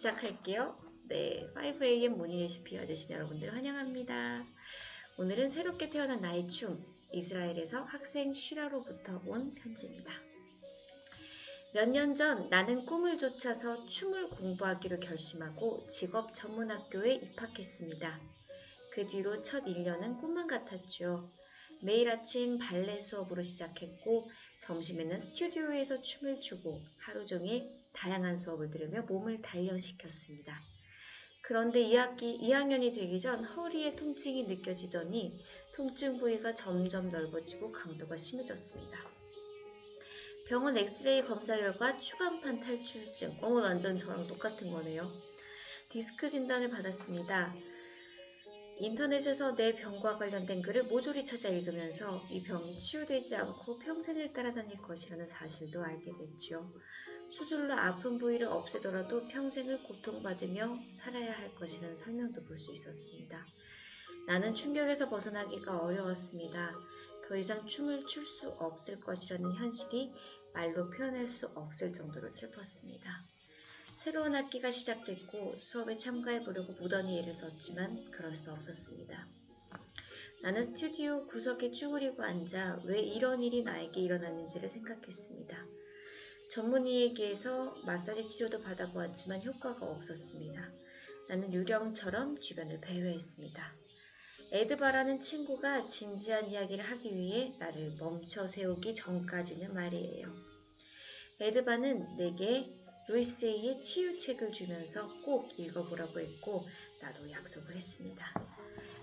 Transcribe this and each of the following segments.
시작할게요. 네, 5am 모닝 레시피 와주신 여러분들 환영합니다. 오늘은 새롭게 태어난 나의 춤, 이스라엘에서 학생 슈라로부터 온 편지입니다. 몇 년 전 나는 꿈을 쫓아서 춤을 공부하기로 결심하고 직업 전문학교에 입학했습니다. 그 뒤로 첫 1년은 꿈만 같았죠. 매일 아침 발레 수업으로 시작했고 점심에는 스튜디오에서 춤을 추고 하루 종일 다양한 수업을 들으며 몸을 단련시켰습니다. 그런데 2학기 2학년이 되기 전 허리에 통증이 느껴지더니 통증 부위가 점점 넓어지고 강도가 심해졌습니다. 병원 엑스레이 검사 결과 추간판 탈출증. 어머 완전 저랑 똑같은 거네요. 디스크 진단을 받았습니다. 인터넷에서 내 병과 관련된 글을 모조리 찾아 읽으면서 이 병이 치유되지 않고 평생을 따라다닐 것이라는 사실도 알게 됐지요. 수술로 아픈 부위를 없애더라도 평생을 고통받으며 살아야 할 것이라는 설명도 볼 수 있었습니다. 나는 충격에서 벗어나기가 어려웠습니다. 더 이상 춤을 출 수 없을 것이라는 현실이 말로 표현할 수 없을 정도로 슬펐습니다. 새로운 학기가 시작됐고 수업에 참가해 보려고 무던히 애를 썼지만 그럴 수 없었습니다. 나는 스튜디오 구석에 쭈그리고 앉아 왜 이런 일이 나에게 일어났는지를 생각했습니다. 전문의에게서 마사지 치료도 받아보았지만 효과가 없었습니다. 나는 유령처럼 주변을 배회했습니다. 에드바라는 친구가 진지한 이야기를 하기 위해 나를 멈춰 세우기 전까지는 말이에요. 에드바는 내게 루이스에이의 치유책을 주면서 꼭 읽어보라고 했고 나도 약속을 했습니다.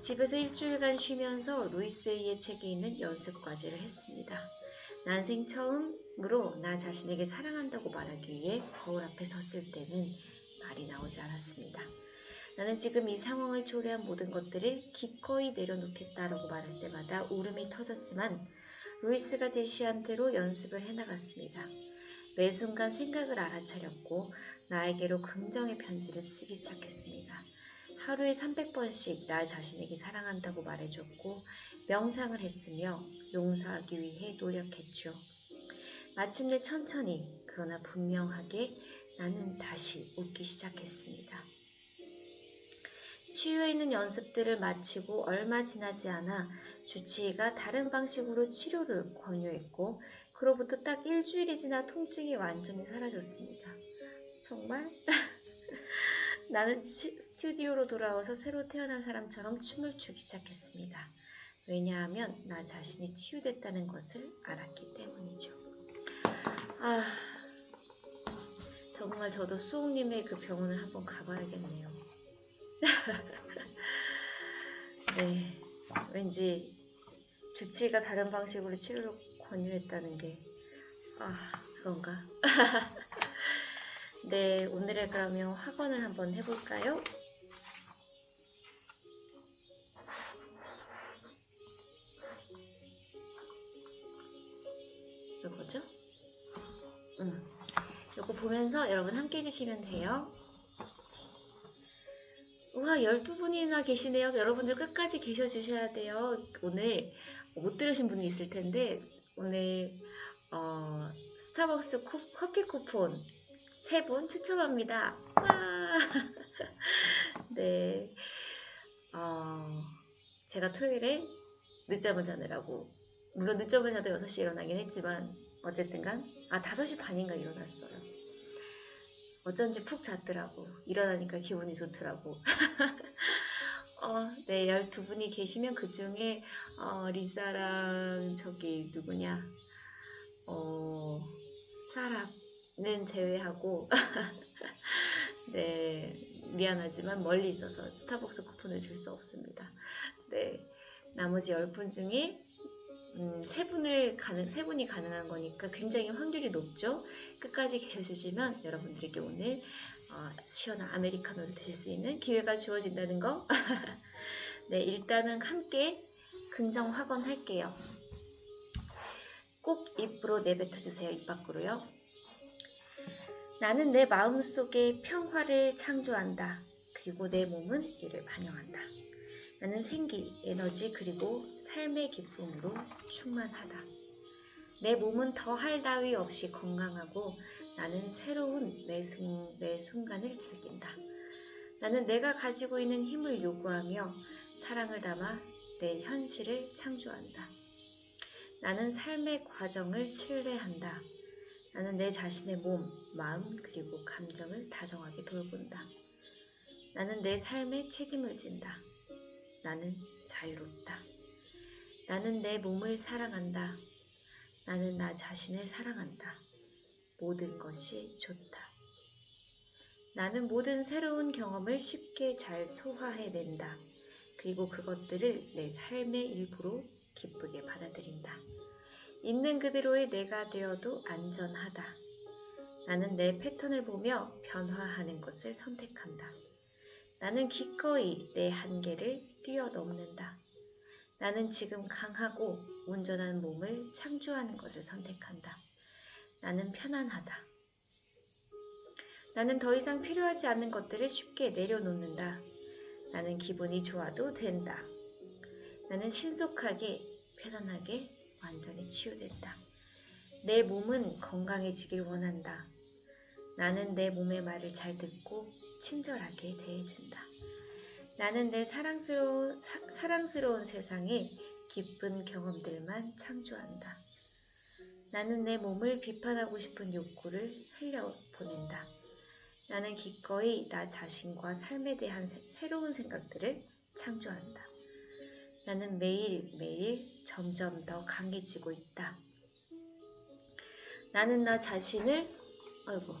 집에서 일주일간 쉬면서 루이스에이의 책에 있는 연습 과제를 했습니다. 난생 처음으로 나 자신에게 사랑한다고 말하기 위해 거울 앞에 섰을 때는 말이 나오지 않았습니다. 나는 지금 이 상황을 초래한 모든 것들을 기꺼이 내려놓겠다라고 말할 때마다 울음이 터졌지만 루이스가 제시한 대로 연습을 해나갔습니다. 매 순간 생각을 알아차렸고 나에게로 긍정의 편지를 쓰기 시작했습니다. 하루에 300번씩 나 자신에게 사랑한다고 말해줬고 명상을 했으며 용서하기 위해 노력했죠. 마침내 천천히 그러나 분명하게 나는 다시 웃기 시작했습니다. 치유에 있는 연습들을 마치고 얼마 지나지 않아 주치의가 다른 방식으로 치료를 권유했고 그로부터 딱 일주일이 지나 통증이 완전히 사라졌습니다. 정말? 나는 스튜디오로 돌아와서 새로 태어난 사람처럼 춤을 추기 시작했습니다. 왜냐하면 나 자신이 치유됐다는 것을 알았기 때문이죠. 아, 정말 저도 수옥님의 그 병원을 한번 가봐야겠네요. 네, 왠지 주치의가 다른 방식으로 치료를 권유했다는 게, 아, 그런가? 네, 오늘의 그러면 학원을 한번 해볼까요? 이거죠? 응. 이거 보면서 여러분 함께 해주시면 돼요. 우와, 12분이나 계시네요. 여러분들 끝까지 계셔주셔야 돼요. 오늘 못 들으신 분이 있을 텐데, 오늘, 어, 스타벅스 코, 커피 쿠폰 세 분 추첨합니다. 와! 네. 어, 제가 토요일에 늦잠을 자느라고, 물론 늦잠을 자도 6시에 일어나긴 했지만, 어쨌든 간, 아, 5시 반인가 일어났어요. 어쩐지 푹 잤더라고. 일어나니까 기분이 좋더라고. 어, 네, 12분이 계시면 그 중에, 어, 리사랑 저기 누구냐, 어, 사람은 제외하고, 네, 미안하지만 멀리 있어서 스타벅스 쿠폰을 줄 수 없습니다. 네, 나머지 10분 중에 음, 세 분을 가능, 세 분이 가능한 거니까 굉장히 확률이 높죠. 끝까지 계셔주시면 여러분들에게 오늘 어, 시원한 아메리카노를 드실 수 있는 기회가 주어진다는 거. 네, 일단은 함께 긍정 확언 할게요. 꼭 입으로 내뱉어 주세요. 입 밖으로요. 나는 내 마음 속에 평화를 창조한다. 그리고 내 몸은 이를 반영한다. 나는 생기, 에너지, 그리고 삶의 기쁨으로 충만하다. 내 몸은 더할 나위 없이 건강하고 나는 새로운 매, 순, 매 순간을 즐긴다. 나는 내가 가지고 있는 힘을 요구하며 사랑을 담아 내 현실을 창조한다. 나는 삶의 과정을 신뢰한다. 나는 내 자신의 몸, 마음, 그리고 감정을 다정하게 돌본다. 나는 내 삶에 책임을 진다. 나는 자유롭다. 나는 내 몸을 사랑한다. 나는 나 자신을 사랑한다. 모든 것이 좋다. 나는 모든 새로운 경험을 쉽게 잘 소화해낸다. 그리고 그것들을 내 삶의 일부로 기쁘게 받아들인다. 있는 그대로의 내가 되어도 안전하다. 나는 내 패턴을 보며 변화하는 것을 선택한다. 나는 기꺼이 내 한계를 뛰어넘는다. 나는 지금 강하고 온전한 몸을 창조하는 것을 선택한다. 나는 편안하다. 나는 더 이상 필요하지 않는 것들을 쉽게 내려놓는다. 나는 기분이 좋아도 된다. 나는 신속하게, 편안하게, 완전히 치유된다. 내 몸은 건강해지길 원한다. 나는 내 몸의 말을 잘 듣고 친절하게 대해준다. 나는 내 사랑스러운, 사, 사랑스러운 세상에 기쁜 경험들만 창조한다. 나는 내 몸을 비판하고 싶은 욕구를 흘려보낸다. 나는 기꺼이 나 자신과 삶에 대한 새, 새로운 생각들을 창조한다. 나는 매일매일 점점 더 강해지고 있다. 나는 나 자신을, 아이고,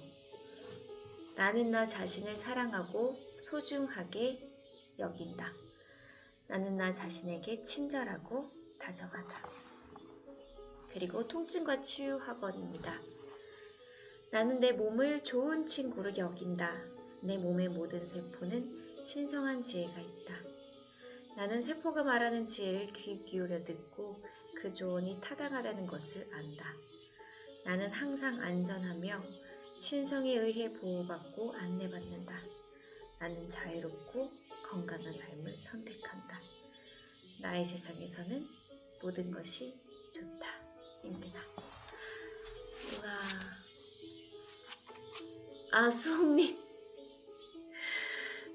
나는 나 자신을 사랑하고 소중하게 여긴다. 나는 나 자신에게 친절하고 다정하다. 그리고 통증과 치유 학원입니다. 나는 내 몸을 좋은 친구로 여긴다. 내 몸의 모든 세포는 신성한 지혜가 있다. 나는 세포가 말하는 지혜를 귀 기울여 듣고 그 조언이 타당하다는 것을 안다. 나는 항상 안전하며 신성에 의해 보호받고 안내받는다. 나는 자유롭고 건강한 삶을 선택한다. 나의 세상에서는 모든 것이 좋다. 입니다. 우와. 아, 수홍님.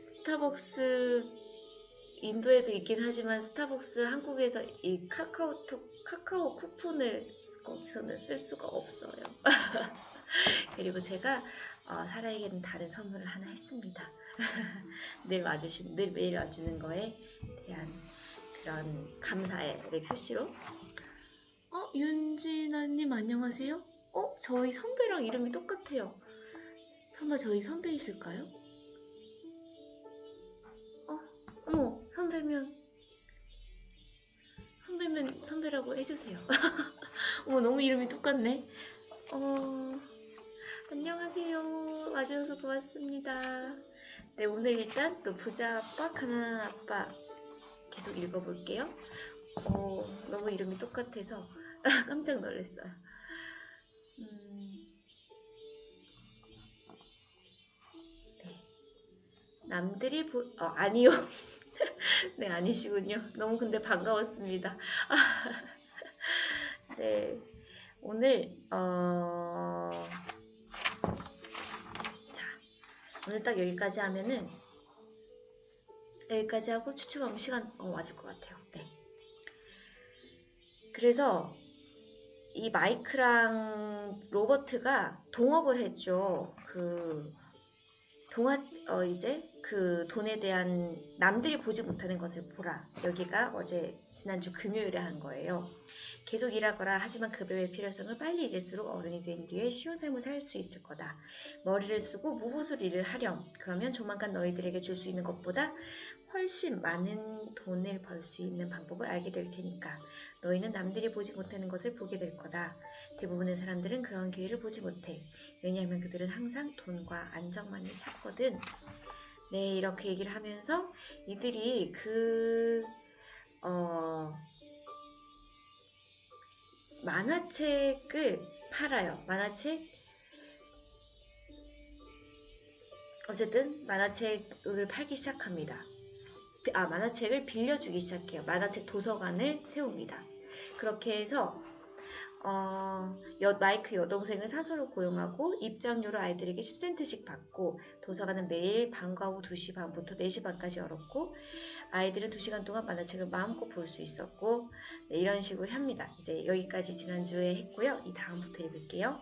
스타벅스, 인도에도 있긴 하지만 스타벅스 한국에서 이 카카오톡, 카카오 쿠폰을 거기서는 쓸 수가 없어요. 그리고 제가 어, 살아에게는 다른 선물을 하나 했습니다. 늘 와주신, 늘 매일 와주는 거에 대한 그런 감사의 표시로. 어, 윤진아님 안녕하세요. 어, 저희 선배랑 이름이 똑같아요. 설마 저희 선배이실까요? 어, 어머, 선배면, 선배면 선배라고 해주세요. 어머, 너무 이름이 똑같네. 어, 안녕하세요. 와주셔서 고맙습니다. 네, 오늘 일단 또 부자 아빠, 가난한 아빠 계속 읽어볼게요. 어, 너무 이름이 똑같아서 깜짝 놀랐어요. 음, 네. 남들이 보, 어, 아니요. 네, 아니시군요. 너무 근데 반가웠습니다. 네. 오늘, 어, 자, 오늘 딱 여기까지 하면은, 여기까지 하고 추측하면 시간 어, 맞을 것 같아요. 네. 그래서 이 마이크랑 로버트가 동업을 했죠. 그 동화 어 이제 그 돈에 대한 남들이 보지 못하는 것을 보라. 여기가 어제 지난주 금요일에 한 거예요. 계속 일하거라 하지만 급여의 필요성을 빨리 잊을수록 어른이 된 뒤에 쉬운 삶을 살 수 있을 거다. 머리를 쓰고 무구슬 일을 하렴. 그러면 조만간 너희들에게 줄 수 있는 것보다 훨씬 많은 돈을 벌 수 있는 방법을 알게 될 테니까 너희는 남들이 보지 못하는 것을 보게 될 거다. 대부분의 사람들은 그런 기회를 보지 못해. 왜냐하면 그들은 항상 돈과 안정만을 찾거든. 네, 이렇게 얘기를 하면서 이들이 그, 어, 만화책을 팔아요. 만화책? 어쨌든 만화책을 팔기 시작합니다. 아, 만화책을 빌려주기 시작해요. 만화책 도서관을 세웁니다. 그렇게 해서 어, 여, 마이크 여동생을 사서로 고용하고 입장료로 아이들에게 10센트씩 받고 도서관은 매일 방과 후 2시 반부터 4시 반까지 열었고 아이들은 2시간 동안 만화책을 마음껏 볼 수 있었고 네, 이런 식으로 합니다. 이제 여기까지 지난주에 했고요. 이 다음부터 읽을게요.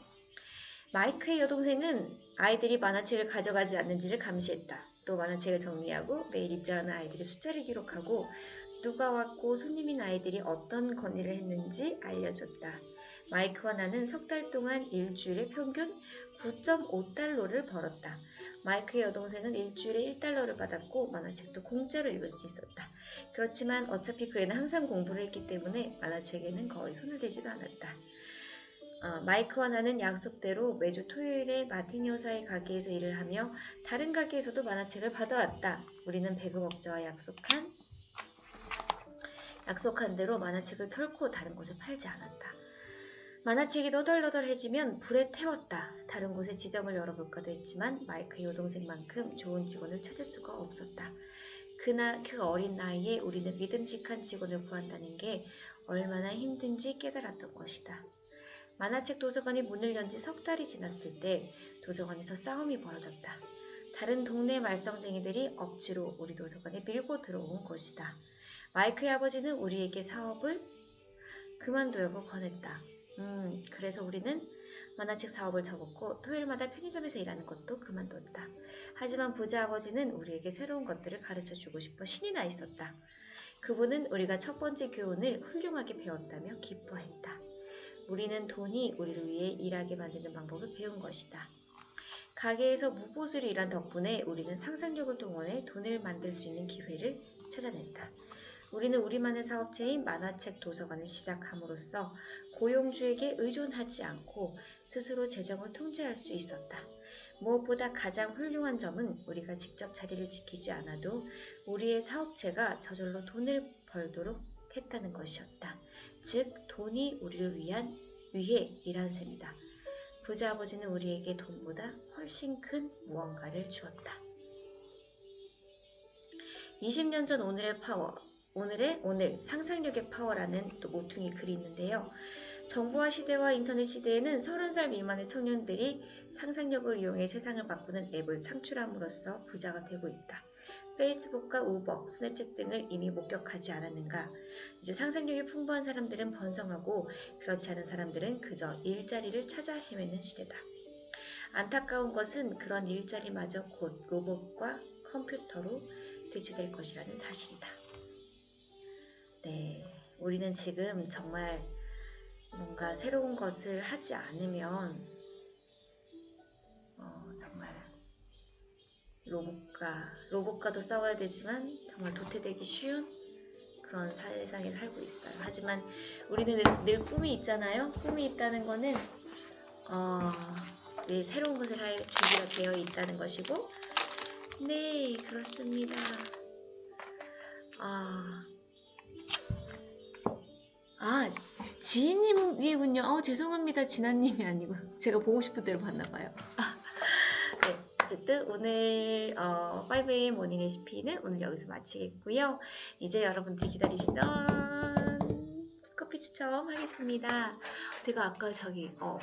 마이크의 여동생은 아이들이 만화책을 가져가지 않는지를 감시했다. 또 만화책을 정리하고 매일 입장하는 아이들의 숫자를 기록하고 누가 왔고 손님인 아이들이 어떤 건의를 했는지 알려줬다. 마이크와 나는 석 달 동안 일주일에 평균 9.5달러를 벌었다. 마이크의 여동생은 일주일에 1달러를 받았고 만화책도 공짜로 읽을 수 있었다. 그렇지만 어차피 그 애는 항상 공부를 했기 때문에 만화책에는 거의 손을 대지도 않았다. 어, 마이크와 나는 약속대로 매주 토요일에 마틴 여사의 가게에서 일을 하며 다른 가게에서도 만화책을 받아왔다. 우리는 배급업자와 약속한 약속한 대로 만화책을 결코 다른 곳에 팔지 않았다. 만화책이 너덜너덜해지면 불에 태웠다. 다른 곳에 지점을 열어볼까도 했지만 마이크의 여동생만큼 좋은 직원을 찾을 수가 없었다. 그나 그 어린 나이에 우리는 믿음직한 직원을 구한다는 게 얼마나 힘든지 깨달았던 것이다. 만화책 도서관이 문을 연 지 석 달이 지났을 때 도서관에서 싸움이 벌어졌다. 다른 동네 말썽쟁이들이 억지로 우리 도서관에 밀고 들어온 것이다. 마이크의 아버지는 우리에게 사업을 그만두라고 권했다. 음, 그래서 우리는 만화책 사업을 접었고 토요일마다 편의점에서 일하는 것도 그만뒀다. 하지만 부자 아버지는 우리에게 새로운 것들을 가르쳐 주고 싶어 신이 나 있었다. 그분은 우리가 첫 번째 교훈을 훌륭하게 배웠다며 기뻐했다. 우리는 돈이 우리를 위해 일하게 만드는 방법을 배운 것이다. 가게에서 무보수로 일한 덕분에 우리는 상상력을 동원해 돈을 만들 수 있는 기회를 찾아냈다. 우리는 우리만의 사업체인 만화책 도서관을 시작함으로써 고용주에게 의존하지 않고 스스로 재정을 통제할 수 있었다. 무엇보다 가장 훌륭한 점은 우리가 직접 자리를 지키지 않아도 우리의 사업체가 저절로 돈을 벌도록 했다는 것이었다. 즉, 돈이 우리를 위한 위해 일한 셈이다. 부자 아버지는 우리에게 돈보다 훨씬 큰 무언가를 주었다. 20년 전 오늘의 파워, 오늘의 오늘 상상력의 파워라는 또 모퉁이 글이 있는데요. 정보화 시대와 인터넷 시대에는 30살 미만의 청년들이 상상력을 이용해 세상을 바꾸는 앱을 창출함으로써 부자가 되고 있다. 페이스북과 우버, 스냅챗 등을 이미 목격하지 않았는가? 이제 상상력이 풍부한 사람들은 번성하고 그렇지 않은 사람들은 그저 일자리를 찾아 헤매는 시대다. 안타까운 것은 그런 일자리마저 곧 로봇과 컴퓨터로 대체될 것이라는 사실이다. 네, 우리는 지금 정말 뭔가 새로운 것을 하지 않으면 어, 정말 로봇과 로봇과도 싸워야 되지만 정말 도태되기 쉬운 그런 세상에 살고 있어요. 하지만 우리는 늘, 늘 꿈이 있잖아요. 꿈이 있다는 거는 어, 늘 새로운 것을 할 준비가 되어 있다는 것이고, 네 그렇습니다. 아, 아 지인님이군요. 어, 죄송합니다. 진아님이 아니고 제가 보고 싶은 대로 봤나 봐요. 네, 어쨌든 오늘 어, 5am 모닝 레시피는 오늘 여기서 마치겠고요. 이제 여러분들이 기다리시던 커피 추첨 하겠습니다. 제가 아까 저기 어,